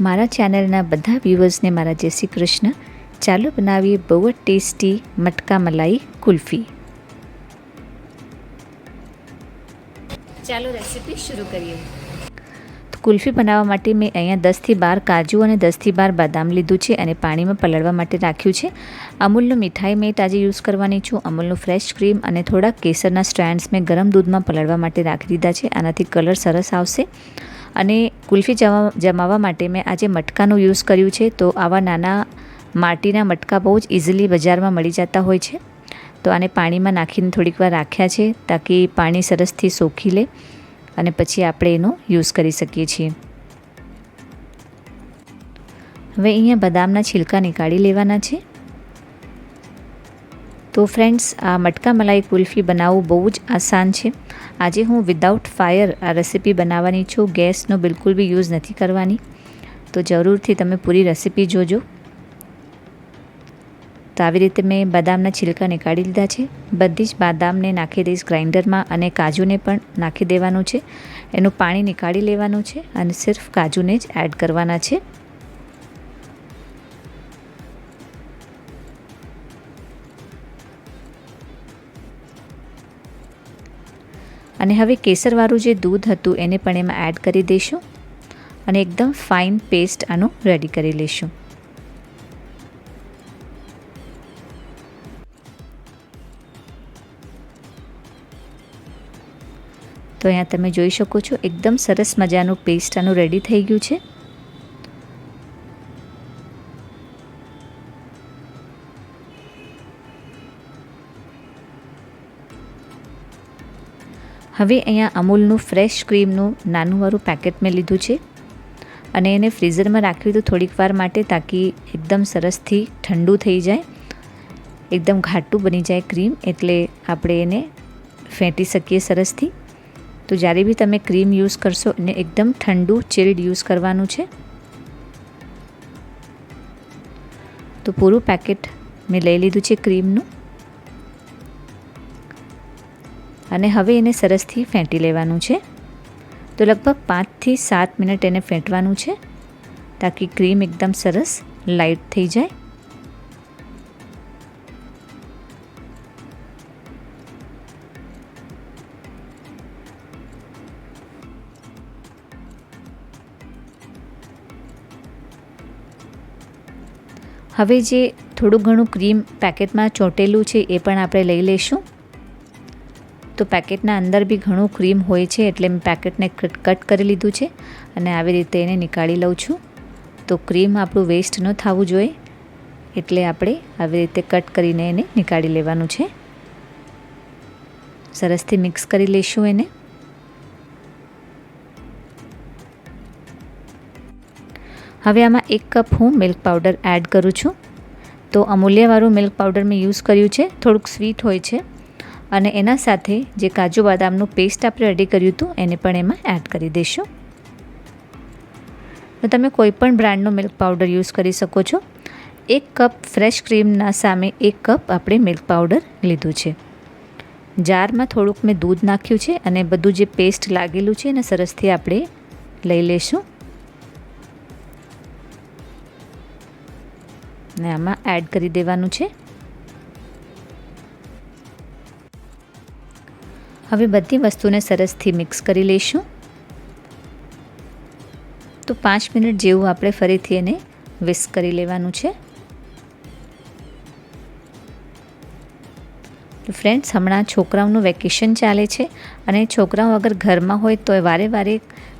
મારા ચેનલના બધા વ્યૂવર્સને મારા જય શ્રી કૃષ્ણ. ચાલો બનાવીએ બહુ જ ટેસ્ટી મટકા મલાઈ કુલ્ફી. ચાલો રેસીપી શરૂ કરીએ. તો કુલ્ફી બનાવવા માટે મેં અહીંયા દસથી બાર કાજુ અને દસથી બાર બદામ લીધું છે અને પાણીમાં પલળવા માટે રાખ્યું છે. અમૂલનું મીઠાઈ મેં આજે યુઝ કરવાની છું. અમૂલનું ફ્રેશ ક્રીમ અને થોડા કેસરના સ્ટ્રેન્ડ્સ મેં ગરમ દૂધમાં પલળવા માટે રાખી દીધા છે. આનાથી કલર સરસ આવશે. અને કુલ્ફી જમા જમાવવા માટે મેં આજે મટકાનું યુઝ કર્યું છે, તો આવા નાના માટીના મટકા બહુ જ ઇઝીલી બજારમાં મળી જતા હોય છે. તો આને પાણીમાં નાખીને થોડીક વાર રાખ્યા છે, તાકી પાણી સરસથી સોખી લે અને પછી આપણે એનો યુઝ કરી શકીએ છીએ. હવે અહીંયા બદામના છિલકા નીકાળી લેવાના છે. તો ફ્રેન્ડ્સ આ મટકા મલાઈ કુલ્ફી બનાવવું બહુ જ આસાન છે. આજે હું વિદાઉટ ફાયર આ રેસીપી બનાવવાની છું. ગેસનો બિલકુલ બી યુઝ નથી કરવાની. તો જરૂરથી તમે પૂરી રેસીપી જોજો. તો આવી રીતે મેં બદામના છિલકા નીકાળી લીધા છે. બધી જ બાદામને નાખી દઈશ ગ્રાઇન્ડરમાં અને કાજુને પણ નાખી દેવાનું છે. એનું પાણી નીકાળી લેવાનું છે અને સિર્ફ કાજુને જ એડ કરવાના છે. અને હવે કેસરવાળું જે દૂધ હતું એને પણ એમાં એડ કરી દઈશું અને એકદમ ફાઇન પેસ્ટ આનું રેડી કરી લઈશું. તો અહીંયા તમે જોઈ શકો છો, એકદમ સરસ મજાનું પેસ્ટ આનું રેડી થઈ ગયું છે. હવે અહીંયા અમૂલનું ફ્રેશ ક્રીમનું નાનું વાળું પેકેટ મેં લીધું છે. અને એને ફ્રીઝરમાં રાખ્યું હતું થોડીક વાર માટે તાકી એકદમ સરસથી ઠંડુ થઈ જાય. એકદમ ઘાટું બની જાય ક્રીમ એટલે આપણે એને ફેંટી શકીએ સરસથી. તો જ્યારે બી તમે ક્રીમ યુઝ કરશો એને એકદમ ઠંડુ ચિલ્ડ યુઝ કરવાનું છે. તો પૂરું પેકેટ મેં લઈ લીધું છે ક્રીમનું. અને હવે એને સરસથી ફેંટી લેવાનું છે. તો લગભગ પાંચથી સાત મિનિટ એને ફેંટવાનું છે. તાકી ક્રીમ એકદમ સરસ લાઇટ થઈ જાય. હવે જે થોડું ઘણું ક્રીમ પેકેટમાં ચોંટેલું છે એ પણ આપણે લઈ લઈશું. તો પેકેટના અંદર બી ઘણું ક્રીમ હોય છે એટલે મેં પેકેટને કટ કરી લીધું છે અને આવી રીતે એને નીકાળી લઉં છું. તો ક્રીમ આપણું વેસ્ટ ન થવું જોઈએ એટલે આપણે આવી રીતે કટ કરીને એને નીકાળી લેવાનું છે. સરસથી મિક્સ કરી લઈશું એને. હવે આમાં એક કપ હું મિલ્ક પાવડર એડ કરું છું. તો અમૂલ્યવાળું મિલ્ક પાવડર મેં યુઝ કર્યું છે, થોડુંક સ્વીટ હોય છે. અને એના સાથે જે કાજુ બદામનું પેસ્ટ આપણે રેડી કર્યું હતું, એને પણ એમાં એડ કરી દઈશું. તો તમે કોઈ પણ બ્રાન્ડનો મિલ્ક પાવડર યુઝ કરી શકો છો. એક કપ ફ્રેશ ક્રીમના સામે એક કપ આપણે મિલ્ક પાવડર લીધું છે. જારમાં થોડુંક મેં દૂધ નાખ્યું છે અને બધું જે પેસ્ટ લાગેલું છે એને સરસથી આપણે લઈ લઈશું. ને આમાં એડ કરી દેવાનું છે. હવે બધી વસ્તુને સરસથી મિક્સ કરી લઈશું. તો પાંચ મિનિટ જેવું આપણે ફરીથી એને વિસ્ક કરી લેવાનું છે. તો ફ્રેન્ડ્સ હમણાં છોકરાઓનું વેકેશન ચાલે છે અને છોકરાઓ અગર ઘરમાં હોય તો વારે વારે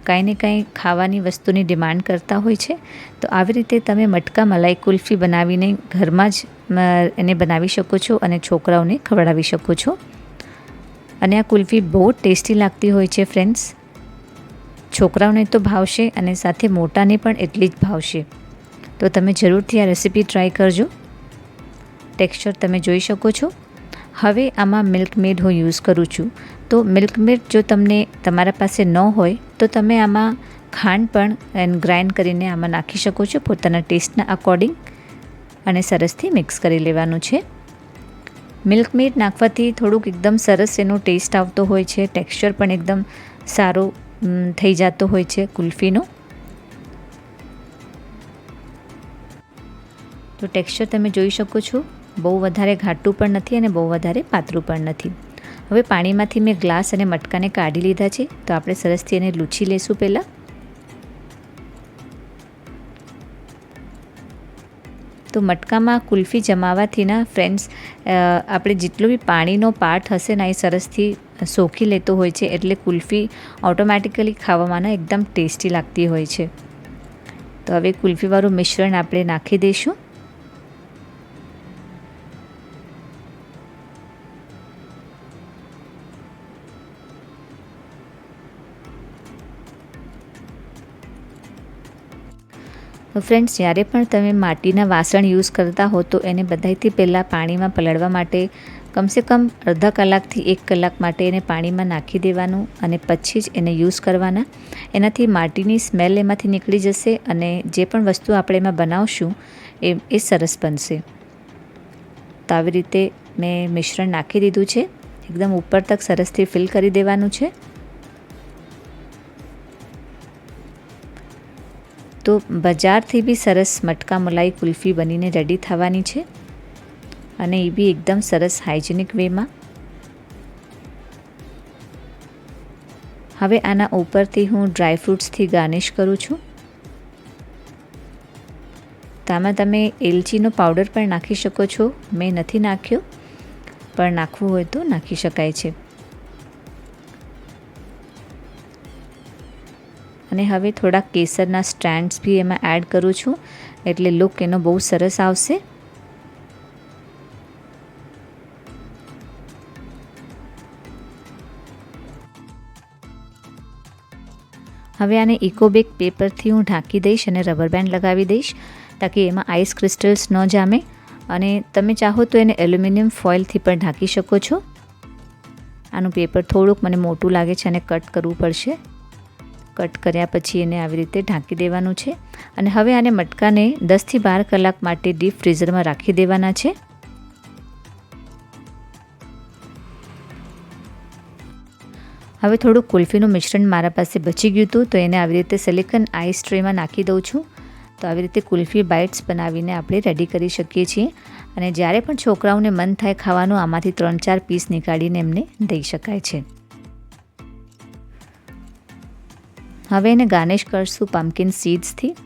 કાંઈ ને કાંઈ ખાવાની વસ્તુની ડિમાન્ડ કરતા હોય છે. તો આવી રીતે તમે મટકા મલાઈ કુલ્ફી બનાવીને ઘરમાં જ એને બનાવી શકો છો અને છોકરાઓને ખવડાવી શકો છો. અને આ કુલ્ફી બહુ ટેસ્ટી લાગતી હોય છે ફ્રેન્ડ્સ છોકરાઓને તો ભાવશે અને સાથે મોટાને પણ એટલી જ ભાવશે. તો તમે જરૂરથી આ રેસીપી ટ્રાય કરજો. ટેક્સચર તમે જોઈ શકો છો. હવે આમાં મિલ્ક મેડ હું યુઝ કરું છું. તો મિલ્ક મેડ જો તમને તમારા પાસે ન હોય, તો તમે આમાં ખાંડ પણ ગ્રાઇન્ડ કરીને આમાં નાખી શકો છો પોતાના ટેસ્ટના અકોર્ડિંગ અને સરસથી મિક્સ કરી લેવાનું છે. મિલ્ક મિલ્કમેડ નાખવાથી થોડુંક એકદમ સરસ એનો ટેસ્ટ આવતો હોય છે, ટેક્સચર પણ એકદમ સારું થઈ જતો હોય છે કુલ્ફીનો. તો ટેક્સચર તમે જોઈ શકો છો, બહુ વધારે ઘાટું પણ નથી અને બહુ વધારે પાતળું પણ નથી. હવે પાણીમાંથી મેં ગ્લાસ અને મટકાને કાઢી લીધા છે, તો આપણે સરસથી એને લૂછી લઈશું પહેલાં. તો મટકામાં કુલ્ફી જમાવાથી ના ફ્રેન્ડ્સ આપણે જેટલો બી પાણીનો પાર્ટ હશે ને એ સરસથી સોખી લેતો હોય છે એટલે કુલ્ફી ઓટોમેટિકલી ખાવામાં એકદમ ટેસ્ટી લાગતી હોય છે. તો હવે કુલ્ફીવાળું મિશ્રણ આપણે નાખી દઈશું. ફ્રેન્ડ્સ, જ્યારે પણ તમે માટીના વાસણ યુઝ કરતા હો, તો એને બધાથી પહેલાં પાણીમાં પલળવા માટે કમસે કમ અડધા કલાકથી એક કલાક માટે એને પાણીમાં નાખી દેવાનું અને પછી જ એને યુઝ કરવાના. એનાથી માટીની સ્મેલ એમાંથી નીકળી જશે અને જે પણ વસ્તુ આપણે એમાં બનાવશું, એ એ સરસ બનશે. તો આવી રીતે મેં મિશ્રણ નાખી દીધું છે. એકદમ ઉપર તક સરસથી ફિલ કરી દેવાનું છે. તો બજારથી બી સરસ મટકા મલાઈ કુલ્ફી બનીને રેડી થવાની છે. અને એ બી એકદમ સરસ હાઇજેનિક વેમાં હવે આના ઉપરથી હું ડ્રાય ફ્રૂટ્સથી ગાર્નિશ કરું છું. તામાં તમે એલચીનો પાવડર પણ નાખી શકો છો. મેં નથી નાખ્યો, પણ નાખવું હોય તો નાખી શકાય છે. અને હવે થોડા કેસરના સ્ટ્રેન્ડ્સ બી એમાં એડ કરું છું. એટલે લુક એનો બહુ સરસ આવશે. હવે આને ઇકોબેક પેપરથી હું ઢાંકી દઈશ અને રબર બેન્ડ લગાવી દઈશ, તાકી એમાં આઈસ ક્રિસ્ટલ્સ ન જામે. અને તમે ચાહો તો એને એલ્યુમિનિયમ ફોઇલથી પણ ઢાંકી શકો છો. આનું પેપર થોડુંક મને મોટું લાગે છે અને કટ કરવું પડશે. કટ કર્યા પછી એને આવી રીતે ઢાંકી દેવાનું છે અને હવે આને મટકાને દસથી બાર કલાક માટે ડીપ ફ્રીઝરમાં રાખી દેવાના છે. હવે થોડું કુલ્ફીનું મિશ્રણ મારા પાસે બચી ગયું હતું તો એને આવી રીતે સિલિકન આઈસ ટ્રેમાં નાખી દઉં છું. તો આવી રીતે કુલ્ફી બાઇટ્સ બનાવીને આપણે રેડી કરી શકીએ છીએ અને જ્યારે પણ છોકરાઓને મન થાય ખાવાનું આમાંથી ત્રણ ચાર પીસ નીકાળીને એમને દઈ શકાય છે. હવે એને ગાર્નિશ કરશું પમ્પકિન સીડ્સથી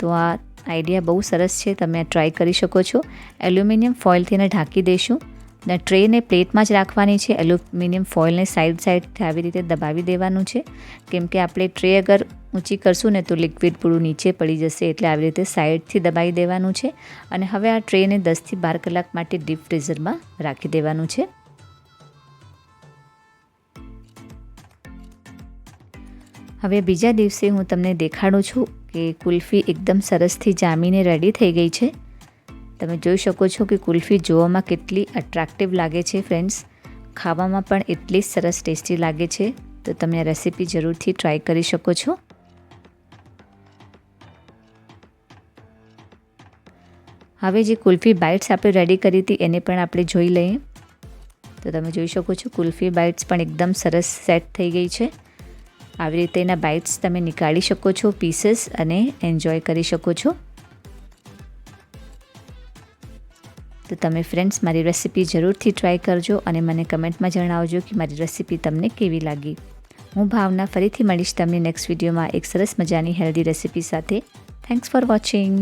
તો આ આઈડિયા બહુ સરસ છે, તમે ટ્રાય કરી શકો છો. એલ્યુમિનિયમ ફોઇલથી એને ઢાંકી દઈશું. ને ટ્રેને પ્લેટમાં જ રાખવાની છે. એલ્યુમિનિયમ ફોઇલને સાઈડ સાઈડથી આવી રીતે દબાવી દેવાનું છે. કેમ કે આપણે ટ્રે અગર ઊંચી કરશું ને તો લિક્વિડ પૂરું નીચે પડી જશે, એટલે આવી રીતે સાઈડથી દબાવી દેવાનું છે. અને હવે આ ટ્રેને દસથી બાર કલાક માટે ડીપ ફ્રીઝરમાં રાખી દેવાનું છે. હવે બીજા દિવસે હું તમને દેખાડું છું કે કુલ્ફી એકદમ સરસથી જામીને રેડી થઈ ગઈ છે. તમે જોઈ શકો છો કે કુલ્ફી જોવામાં કેટલી અટ્રેક્ટિવ લાગે છે ફ્રેન્ડ્સ ખાવામાં પણ એટલી જ સરસ ટેસ્ટી લાગે છે. તો તમે રેસીપી જરૂરથી ટ્રાય કરી શકો છો. હવે જે કુલ્ફી બાઇટ્સ આપણે રેડી કરી હતી એને પણ આપણે જોઈ લઈએ. તો તમે જોઈ શકો છો કુલ્ફી બાઇટ્સ પણ એકદમ સરસ સેટ થઈ ગઈ છે. આવી રીતે એના બાઇટ્સ તમે નીકાળી શકો છો પીસીસ અને એન્જોય કરી શકો છો. તો તમે ફ્રેન્ડ્સ મારી રેસિપી જરૂરથી ટ્રાય કરજો અને મને કમેન્ટમાં જણાવજો કે મારી રેસિપી તમને કેવી લાગી. હું ભાવના ફરીથી મળીશ તમને નેક્સ્ટ વિડીયોમાં એક સરસ મજાની હેલ્ધી રેસિપી સાથે. Thanks for watching